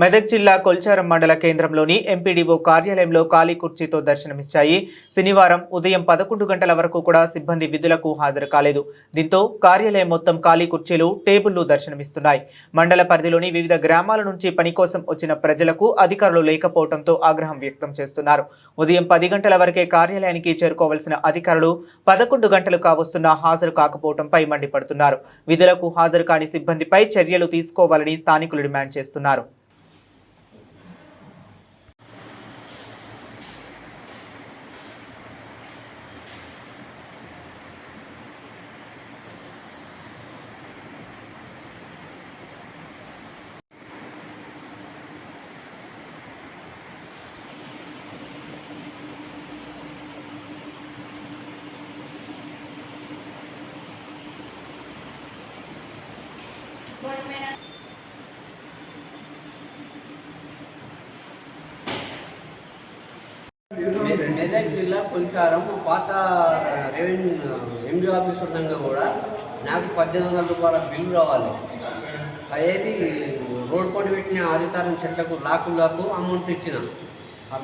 మెదక్ జిల్లా కొల్చారం మండల కేంద్రంలోని ఎంపీడీఓ కార్యాలయంలో ఖాళీ కుర్చీతో దర్శనమిచ్చాయి. శనివారం ఉదయం పదకొండు గంటల వరకు కూడా సిబ్బంది విధులకు హాజరు కాలేదు. దీంతో కార్యాలయం మొత్తం ఖాళీ కుర్చీలు టేబుళ్ళు దర్శనమిస్తున్నాయి. మండల పరిధిలోని వివిధ గ్రామాల నుంచి పని కోసం వచ్చిన ప్రజలకు అధికారులు లేకపోవడంతో ఆగ్రహం వ్యక్తం చేస్తున్నారు. ఉదయం పది గంటల వరకే కార్యాలయానికి చేరుకోవాల్సిన అధికారులు పదకొండు గంటలు కావస్తున్నా హాజరు కాకపోవడంపై మండిపడుతున్నారు. విధులకు హాజరు కాని సిబ్బందిపై చర్యలు తీసుకోవాలని స్థానికులు డిమాండ్ చేస్తున్నారు. మెదక్ జిల్లా కొలిచారం పాత రెవెన్యూ ఎండి ఆఫీస్ ఉండగా కూడా నాకు పద్దెనిమిది వందల రూపాయల బిల్లు రావాలి. అదేది రోడ్ పని పెట్టిన ఆదితారం చెట్లకు లాకులకు అమౌంట్ ఇచ్చిన ఆ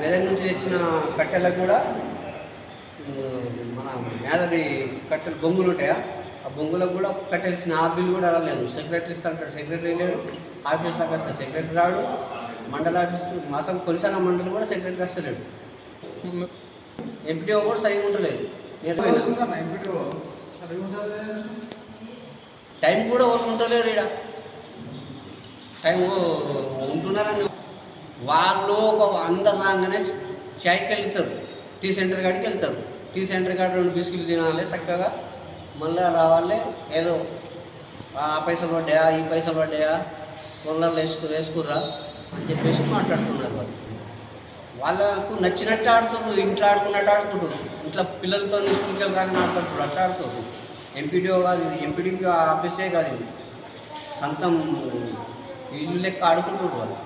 మెదక్ నుంచి తెచ్చిన కట్టెలకు కూడా మన మేదది కట్టెలు బొంగులు ఉంటాయా? ఆ బొంగులకు కూడా కట్టెలు ఇచ్చిన ఆ బిల్లు కూడా రాలేదు. సెక్రటరీ ఇస్తాంటాడు సెక్రటరీ లేడు ఆఫీస్ వస్తే సెక్రటరీ రాడు మండల ఆఫీస్ మాసం కొలిసాన మండలి కూడా సెక్రటరీ వస్తలేడు ఎంపీటీఓ కూడా సరిగా ఉండలేదు. టైం కూడా ఓట్లు ఉంటలేరు ఇక్కడ టైం ఉంటున్నారని వాళ్ళు ఒక అందరు రాగానే చాయ్కి వెళ్తారు. టీ సెంటర్ కాడికి వెళ్తారు. టీ సెంటర్ కాడ రెండు బిస్కెట్లు తినాలి చక్కగా. మళ్ళీ రావాలి. ఏదో ఆ పైసలు పడ్డాయా ఈ పైసలు పడ్డాయా కొల్లలు వేసుకు వేసుకురా అని చెప్పేసి మాట్లాడుతున్నారు వాళ్ళు. వాళ్ళకు నచ్చినట్టు ఆడుతున్నారు ఇంట్లో ఆడుకున్నట్టు ఆడుకుంటారు ఇంట్లో పిల్లలతో స్కూల్కి వెళ్ళడానికి ఆడుతారు అట్లా ఆడుతారు ఎంపీడీఓ కాదు ఇది ఎంపీడీఓ ఆఫీసే కాదు ఇది. సొంతం ఇల్లు లెక్క ఆడుకుంటారు వాళ్ళు.